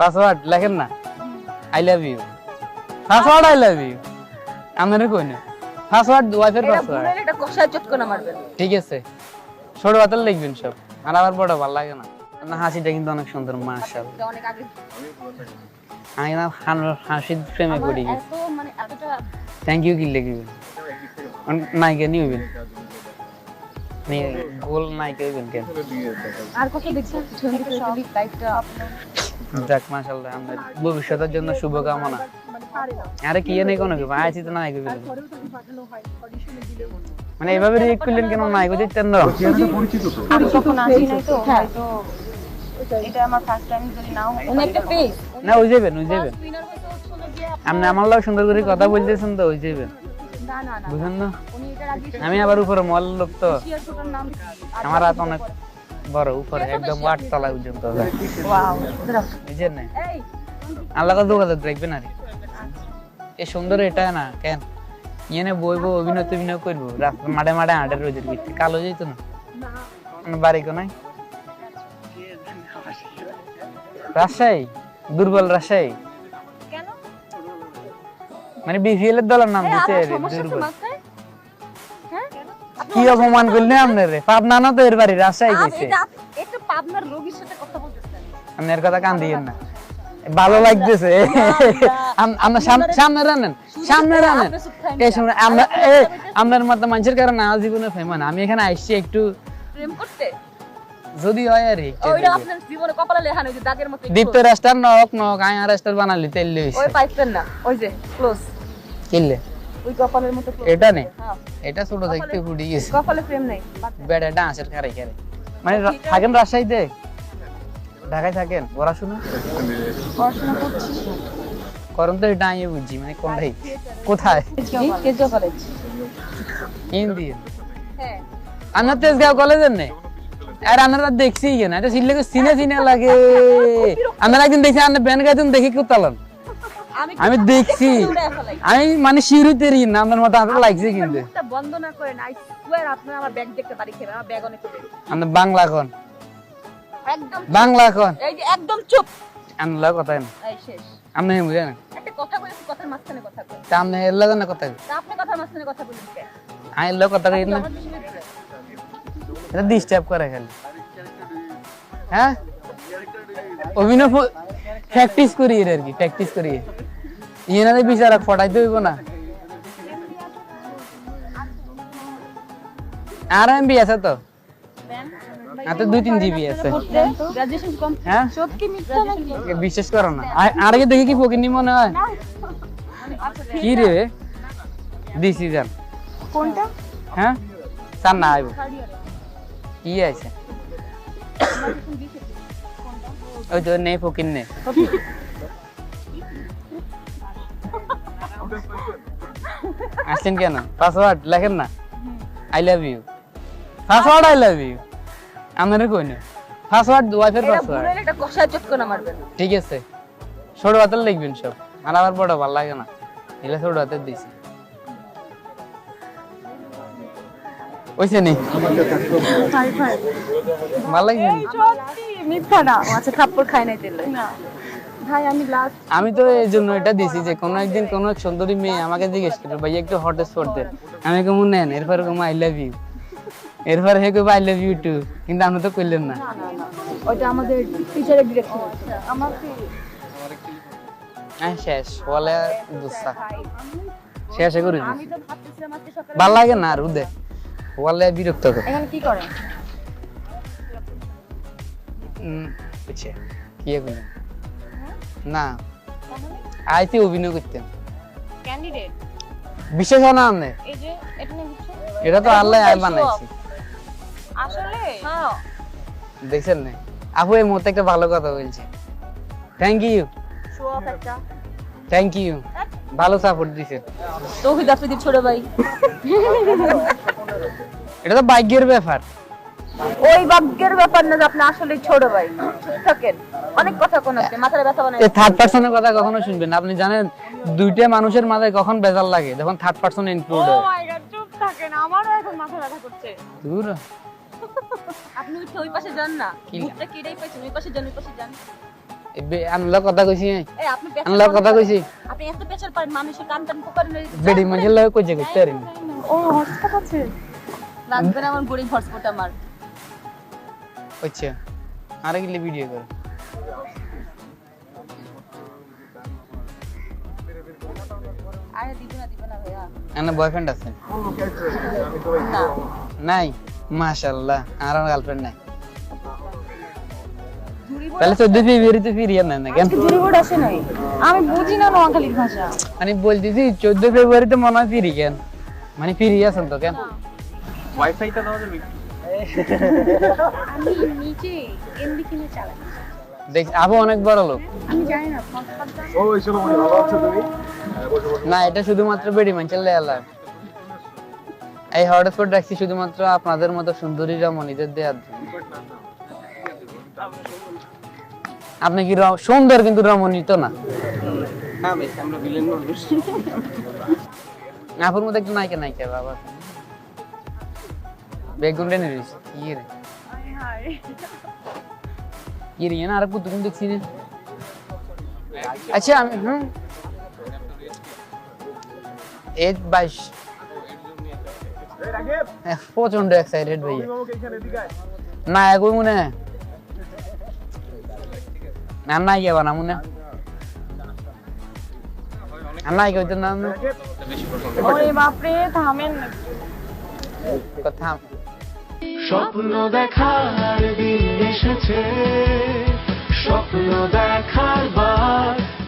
Password লেখেন না। I love you password I love you আমারে কই না। পাসওয়ার্ড ওয়াইফের পাসওয়ার্ড। ভুলে এটা কষায় চটকনা মারবেন ঠিক আছে। ছোট হাতের লিখবেন সব। আর আবার বড় ভালো লাগে না। না হাসিটা কিন্তু অনেক সুন্দর মাশাআল্লাহ। এটা অনেক আগে আমি না হান- হাসির প্রেমে আমার পড়ে গেছি। এত মানে এতটা থ্যাংক ইউ কি লিখবেন নায়িকা নিবেন গোল নায়িকা হইবেন কেন? আর কত দেখছেন? ছবি সব লাইফটা যাক মাশাআল্লাহ আমাদের ভবিষ্যতের জন্য শুভকামনা। আরে কি নেই কোনো কি আছি তো নায়িকা হইবেন মানে রিয়েক্ট করলেন কেন? দিতেন না। আমি কখন আসি নাই তো। হয়তো এটা আমার ফার্স্ট টাইম যদি নাও উনি একটা পেজ না ওই যাবেন ওই যাবেন আপনি আমার লোক সুন্দর করে কথা বলতেছেন তো ওই যাবেন না না না বুঝেন না? আমি আবার উপরে মল লোক তো। শিয়ার ছোটর নাম আমার হাত অনেক বড় উপরে একদম আট তলা পর্যন্ত না। এই আল্লাহ যোগাযোগ রাখবেন আর। এই সুন্দর এটা না কেন? ইয়ে বইবো অভিনয় অভিনয় করব। রাস্তা মাঠে মাঠে হাঁটে রোদের ভিত্তি কালো যেত না। বাড়ি কোনায় রাজশাহী? দুর্বল রাজশাহী? কেন? মানে বিপিএল এর দলের নাম দিতে আপনার কি অপমান করলে আপনার? রে পাবনা না তো এর বাড়ি রাজশাহী গেছে। পাবনার রোগীর সাথে কথা বলতেছেন আপনার কথা কান দিয়েন না। ভালো লাগতেছে। আমরা সামনে রানেন সামনে রানেন। এই সামনে আমরা আপনার মতো মানুষের কারণে আজ জীবনে ফেমান আমি এখানে আসছি একটু প্রেম করতে? যদি হয় আর একটু ওইটা আপনার জীবনে কপালে লেখা যে দাগের মতো দীপ্ত রাস্তার নক নক আয় রাস্তার বানালি তেল ওই পাইপেন না ওই যে ক্লোজ কিনলে? ওই কপালের মতো এটা নেই। হ্যাঁ। এটা ছোট দেখতে ফুটি গেছে। কপালে প্রেম নেই বেড়া ডান্সের খারে খারে। মানে থাকেন রাজশাহীতে? ঢাকায় থাকেন? পড়াশোনা? পড়াশোনা করছি। করুন তো এটা আমি বুঝছি মানে কোনটাই কোথায়? কেজো কলেজ হিন্দি। হ্যাঁ। আমরা তেজগাঁও কলেজের নেই আর আমরা দেখছি কেন? এটা সিলে সিনে সিনে লাগে। আমরা একদিন দেখছি আমরা ব্যান গাইতেন দেখি কোথালাম আমি দেখছি। আমি মানে শিরুতে ঋণ আপনার মতো আমার লাগছে কিন্তু। বন্ধ না করেন আই আপনার আমার ব্যাগ দেখতে পারি খেয়ে আমার ব্যাগ অনেক। আমরা বাংলা এখন। একদম বাংলা এখন। এই যে একদম চুপ। কথা না। এই শেষ। আপনি বুঝেন? একটা কথা কই কথার মাঝখানে কথা কই তা আপনি এর লাগে না কথা তা আপনি কথার মাঝখানে কথা বলেন কেন আমি এর কথা কই না। এটা ডিস্টার্ব করে খালি। হ্যাঁ? অভিনয় প্র্যাকটিস করি এর আর কি প্র্যাকটিস করি ইনারে বিচারক ফটাইতে হইব না। আর এমবি আছে তো? আর তো দুই তিন জিবি আছে। হ্যাঁ? বিশ্বাস করো না। আর- আগে দেখি কি ফকিনি মনে হয়? কি রে? দিছি যান কোনটা? হ্যাঁ? স্যার না আইব। কি আছে ওই তো নেই ফকির নেই আসছেন কেন? পাসওয়ার্ড লেখেন না। I love you password I love you আমারে কই না পাসওয়ার্ড ওয়াইফের এটা পাসওয়ার্ড ভুলে একটা কষায় চটকনা মারবেন ঠিক আছে। ছোট হাতের লিখবেন সব। আর আমার বড় ভালো লাগে না। এগুলো ছোট হাতের দিছি। ওইছে নি। ভালো লাগছে নি? সত্যি মিথ্যা না। আচ্ছা থাপ্পড় খাই নাই তেলে না। ভাই আমি লাস্ট আমি তো এই জন্য এটা দিছি যে কোনো একদিন কোনো এক সুন্দরী মেয়ে আমাকে জিজ্ঞেস করবে ভাই একটু হট স্পট দেন আমি কেমন নেন। এরপর কম আই লাভ ইউ এরপর হে কবে আই লাভ ইউ টু কিন্তু তো করলেন না। ওইটা আমাদের টিচারের ডিরেকশন আমাকে হ্যাঁ শেষ। বলে দুসা। শেষে করে আমি তো ভাবতেছিলাম আজকে সকালে ভালো লাগে না বলে বিরক্ত করে। এখানে কি করেন? কি এগুলো না। আইতে অভিনয় করতাম ক্যান্ডিডেট বিশেষ না আপনি এই যে এটা নিয়ে বুঝছ? এটা তো আল্লাহ আয় বানাইছি। আসলে? হ্যাঁ। দেখছেন না? আপু এই মুহূর্তে একটা ভালো কথা বলছে। থ্যাংক ইউ শো অফ একটা। থ্যাংক ইউ ভালো সাপোর্ট তৌহিদ আফ্রিদির ছোট ভাই। এটা তো ভাগ্যের ব্যাপার। ওই ভাগ্যের ব্যাপার না যে আপনি আসলে ছোট ভাই। থাকেন। অনেক কথা কোন মাথায় ব্যথা এই থার্ড পার্সনের কথা কখনো শুনবেন না। আপনি জানেন দুইটা মানুষের মাথায় কখন বেজাল লাগে? যখন থার্ড পার্সন ইনক্লুড হয়। মাই গড চুপ থাকেন আমারও এখন মাথা ব্যথা করছে। দূর। আপনি উঠে ওই পাশে যান না। মুখটা পাইছেন ওই পাশে যান ওই পাশে যান। আনলা কথা কইছি। এই আপনি আনলা কথা কইছি। আপনি এত পেছাল পারেন মানুষের কান টান পোকার বেডি মঞ্জিল লাগে কইছে কইতে পারি ও হটস্পট আছে লাগবে না আমার আমার। আচ্ছা আরে গিলে ভিডিও কর? আরে দিবে না দিবে না ভাইয়া এনে বয়ফ্রেন্ড আছে? নাই মাশাআল্লাহ আর গার্লফ্রেন্ড নাই। তাহলে চোদ্দ ফেব্রুয়ারি তো ফিরিয়ে নেন না কেন? আমি বুঝি না নোয়াখালীর ভাষা। আমি বলতেছি চোদ্দ ফেব্রুয়ারিতে মনে হয় ফিরি কেন? মানে ফিরি আছেন তো কেন? আমি নিচে এমবি কিনে চালাই। দেখ আবু অনেক বড় লোক। আমি জানি না ভালো আছো তুমি? হ্যাঁ, না এটা শুধুমাত্র বেডি মাঞ্চল দেয়ালা এই হটস্পট রাখছি শুধুমাত্র আপনাদের মতো সুন্দরী রমণীদের দেওয়ার জন্য। আপনি কি র- সুন্দর কিন্তু রমণী তো না। আপুর মধ্যে একটা নায়িকা নায়িকা বাবা। রে কি রে না আর কুতুকুন দেখছি না আচ্ছা আমি হুম এজ বাইশ প্রচণ্ড এক্সাইটেড ভাইয়া। না একই মনে। না না মনে আর নাই কইতে না না। ওরে বাপরে থামেন না কথা। স্বপ্ন দেখার দিন এসেছে। স্বপ্ন দেখার বার